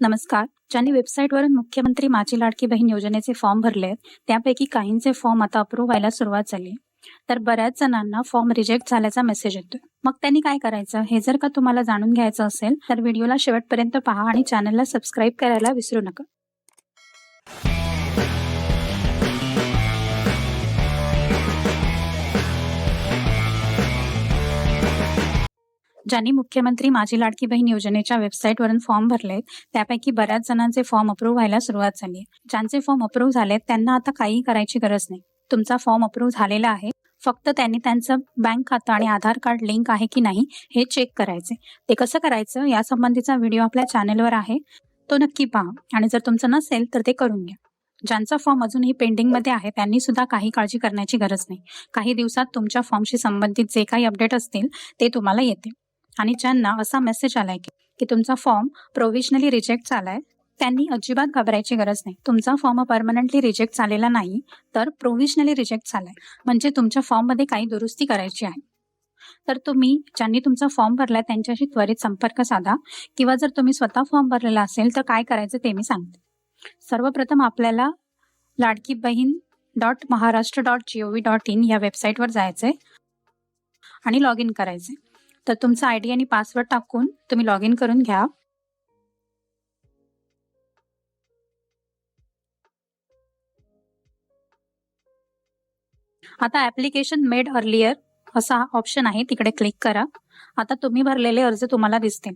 नमस्कार. ज्यांनी वेबसाईटवरून मुख्यमंत्री माझी लाडकी बहीण योजनेचे फॉर्म भरले आहेत त्यापैकी काहींचे फॉर्म आता अप्रूव्ह व्हायला सुरुवात झाली. तर बऱ्याच जणांना फॉर्म रिजेक्ट झाल्याचा मेसेज येतोय. मग त्यांनी काय करायचं? हे जर का तुम्हाला जाणून घ्यायचं असेल तर व्हिडिओला शेवटपर्यंत पहा आणि चॅनलला सबस्क्राईब करायला विसरू नका. ज्यांनी मुख्यमंत्री माझी लाडकी बहीण योजनेच्या वेबसाईटवरून फॉर्म भरलेत त्यापैकी बऱ्याच जणांचे फॉर्म अप्रूव्ह व्हायला सुरुवात झाली. आहे ज्यांचे फॉर्म अप्रूव्ह झालेत त्यांना आता काही करायची गरज नाही. तुमचा फॉर्म अप्रूव्ह झालेला आहे. फक्त त्यांनी त्यांचं बँक खातं आणि आधार कार्ड लिंक आहे की नाही हे चेक करायचे. ते कसं करायचं या संबंधीचा व्हिडिओ आपल्या चॅनलवर आहे. तो नक्की पहा. आणि जर तुमचं नसेल तर ते करून घ्या. ज्यांचा फॉर्म अजूनही पेंडिंगमध्ये आहे त्यांनी सुद्धा काही काळजी करण्याची गरज नाही. काही दिवसात तुमच्या फॉर्मशी संबंधित जे काही अपडेट असतील ते तुम्हाला येतील. आणि ज्यांना असा मेसेज आलाय की की तुमचा फॉर्म प्रोव्हिजनली रिजेक्ट झालाय त्यांनी अजिबात घाबरायची गरज नाही. तुमचा फॉर्म परमनंटली रिजेक्ट झालेला नाही तर प्रोव्हिजनली रिजेक्ट झालाय. म्हणजे तुमच्या फॉर्ममध्ये काही दुरुस्ती करायची आहे. तर तुम्ही ज्यांनी तुमचा फॉर्म भरलाय त्यांच्याशी त्वरित संपर्क साधा. किंवा जर तुम्ही स्वतः फॉर्म भरलेला असेल तर काय करायचं ते मी सांगते. सर्वप्रथम आपल्याला Ladki Bahin dot Maharashtra dot G O V dot in या वेबसाईटवर जायचंय. आणि लॉग इन करायचंय. तर तुमचा आयडी आणि पासवर्ड टाकून तुम्ही लॉग इन करून घ्या. आता ऍप्लिकेशन मेड अर्लियर असा ऑप्शन आहे तिकडे क्लिक करा. आता तुम्ही भरलेले अर्ज तुम्हाला दिसतील.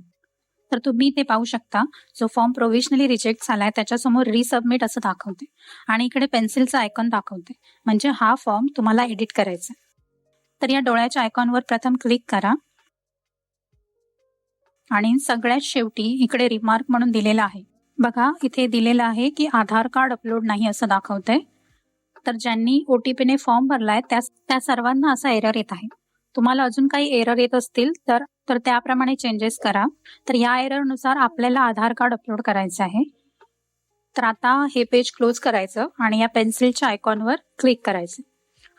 तर तुम्ही ते पाहू शकता जो फॉर्म प्रोव्हिजनली रिजेक्ट झालाय त्याच्यासमोर रिसबमिट असं दाखवते. आणि इकडे पेन्सिलचा आयकॉन दाखवते. म्हणजे हा फॉर्म तुम्हाला एडिट करायचा तर या डोळ्याच्या आयकॉनवर प्रथम क्लिक करा. आणि सगळ्यात शेवटी इकडे रिमार्क म्हणून दिलेला आहे. बघा इथे दिलेलं आहे की आधार कार्ड अपलोड नाही असं दाखवतंय. तर ज्यांनी ओ टी पीने फॉर्म भरलाय त्या त्या सर्वांना असा एरर येत आहे. तुम्हाला अजून काही एरर येत असतील तर तर त्याप्रमाणे चेंजेस करा. तर या एररनुसार आपल्याला आधार कार्ड अपलोड करायचं आहे. तर आता हे पेज क्लोज करायचं आणि या पेन्सिलच्या आयकॉनवर क्लिक करायचं.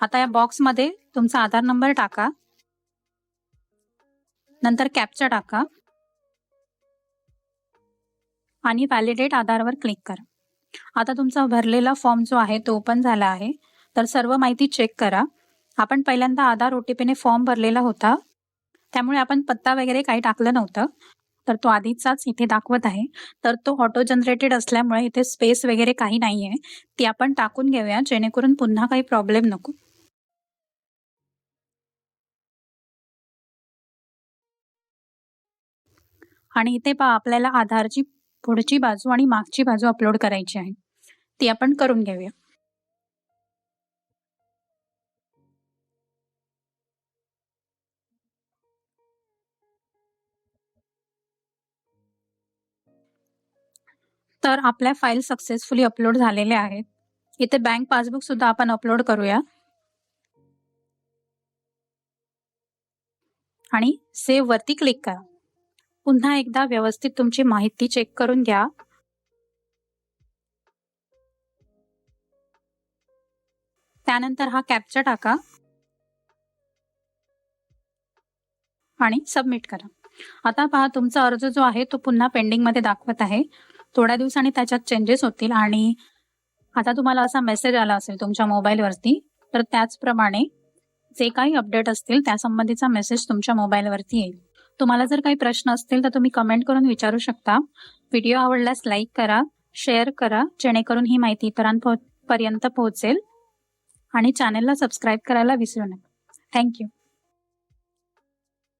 आता या बॉक्समध्ये तुमचा आधार नंबर टाका. नंतर कॅपचा टाका. आणि व्हॅलिडेट आधारवर क्लिक करा. आता तुमचा भरलेला फॉर्म जो आहे तो ओपन झाला आहे. तर सर्व माहिती चेक करा. आपण पहिल्यांदा आधार ओटीपीने फॉर्म भरलेला होता. त्यामुळे आपण पत्ता वगैरे काही टाकलं नव्हतं. तर तो आधीचाच इथे दाखवत आहे. तर तो ऑटो जनरेटेड असल्यामुळे इथे स्पेस वगैरे काही नाही आहे ती आपण टाकून घेऊया. जेणेकरून पुन्हा काही प्रॉब्लेम नको. आणि इथे पहा आपल्याला आधारची पुढची बाजू आणि मागची बाजू अपलोड करायची आहे. ती आपण करून घेऊया. तर आपल्या फाईल सक्सेसफुली अपलोड झालेल्या आहेत. इथे बँक पासबुक सुद्धा आपण अपलोड करूया. आणि सेव्ह वरती क्लिक करा. पुन्हा एकदा व्यवस्थित तुमची माहिती चेक करून घ्या. त्यानंतर हा कॅप्चर टाका. आणि सबमिट करा. आता पहा तुमचा अर्ज जो आहे तो पुन्हा पेंडिंगमध्ये दाखवत आहे. थोड्या दिवसांनी त्याच्यात चेंजेस होतील आणि आता तुम्हाला असा मेसेज आला असेल तुमच्या मोबाईलवरती तर त्याचप्रमाणे जे काही अपडेट असतील त्या संबंधीचा मेसेज तुमच्या मोबाईलवरती येईल. तुम्हाला जर काही प्रश्न असतील तर तुम्ही कमेंट करून विचारू शकता. व्हिडिओ आवडल्यास लाईक करा शेअर करा जेणेकरून ही माहिती इतरांपर्यंत पोहोचेल. आणि चॅनलला सबस्क्राईब करायला विसरू नका. थँक्यू